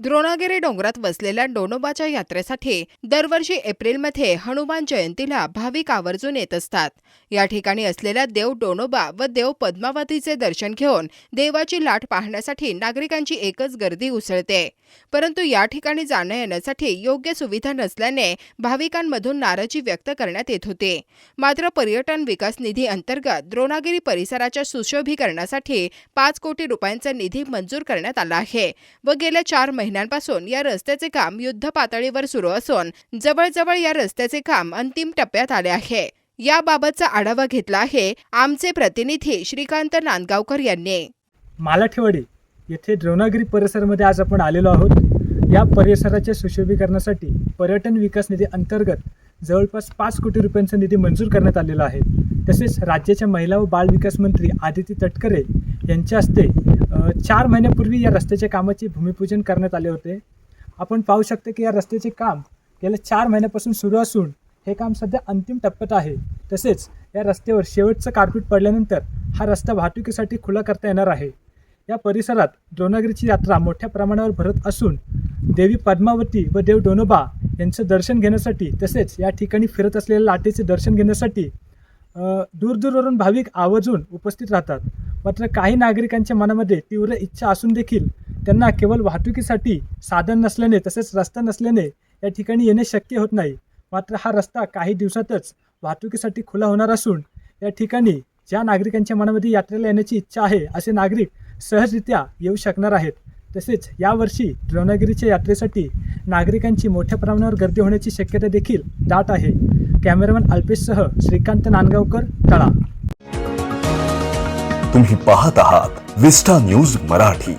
द्रोणागिरी डोंगरात वसलेल्या डोनोबाच्या यात्रेसाठी दरवर्षी एप्रिलमध्ये हनुमान जयंतीला भाविक आवर्जून येत असतात. या ठिकाणी असलेल्या देव डोनोबा व देव पद्मावतीचे दर्शन घेऊन देवाची लाट पाहण्यासाठी नागरिकांची एकच गर्दी उसळते. परंतु या ठिकाणी जाण्या येण्यासाठी योग्य सुविधा नसल्याने भाविकांमधून नाराजी व्यक्त करण्यात येत होती. मात्र पर्यटन विकास निधी अंतर्गत द्रोणागिरी परिसराच्या सुशोभीकरणासाठी पाच कोटी रुपयांचा निधी मंजूर करण्यात आला आहे व गेल्या चार महिने महिन्यांपासून या रस्त्याचे काम युद्ध पातळीवर सुरू असून जवळजवळ या रस्त्याचे काम अंतिम टप्प्यात आले आहे. याबाबतचा आढावा घेतला आहे आमचे प्रतिनिधी श्रीकांत नांदगावकर यांनी. मालाठेवाडी येथे द्रोणागिरी परिसरामध्ये आज आपण आलेलो आहोत. या परिसराच्या सुशोभीकरणासाठी पर्यटन विकास निधी अंतर्गत जवळपास पाच कोटी रुपयांचा निधी मंजूर करण्यात आलेला आहे. तसेच राज्याच्या महिला व बाल विकास मंत्री आदिती तटकरे यांच्या हस्ते चार महिन्यापूर्वी या रस्त्याच्या कामाचे भूमिपूजन करण्यात आले होते. आपण पाहू शकतो की या रस्त्याचे काम गेल्या चार महिन्यापासून सुरू असून हे काम सध्या अंतिम टप्प्यात आहे. तसेच या रस्त्यावर शेवटचं कार्पेट पडल्यानंतर हा रस्ता वाहतुकीसाठी खुला करता येणार आहे. या परिसरात द्रोणागिरीची यात्रा मोठ्या प्रमाणावर भरत असून देवी पद्मावती व देव डोनोबा यांचं दर्शन घेण्यासाठी तसेच या ठिकाणी फिरत असलेल्या लाटेचे दर्शन घेण्यासाठी दूरदूरवरून भाविक आवर्जून उपस्थित राहतात. मात्र काही नागरिकांच्या मनामध्ये तीव्र इच्छा असून देखील त्यांना केवळ वाहतुकीसाठी साधन नसल्याने तसेच रस्ता नसल्याने या ठिकाणी येणे शक्य होत नाही. मात्र हा रस्ता काही दिवसातच वाहतुकीसाठी खुला होणार असून या ठिकाणी ज्या नागरिकांच्या मनामध्ये यात्रेला येण्याची इच्छा आहे असे नागरिक सहजरित्या येऊ शकणार आहेत. तसेच यावर्षी द्रोणागिरीच्या यात्रेसाठी नागरिकांची मोठ्या प्रमाणावर गर्दी होण्याची शक्यता देखील दाट आहे. कॅमेरामॅन अल्पेशसह श्रीकांत नांदगावकर तळा. तुम्ही पाहत आहात विस्टा न्यूज मराठी.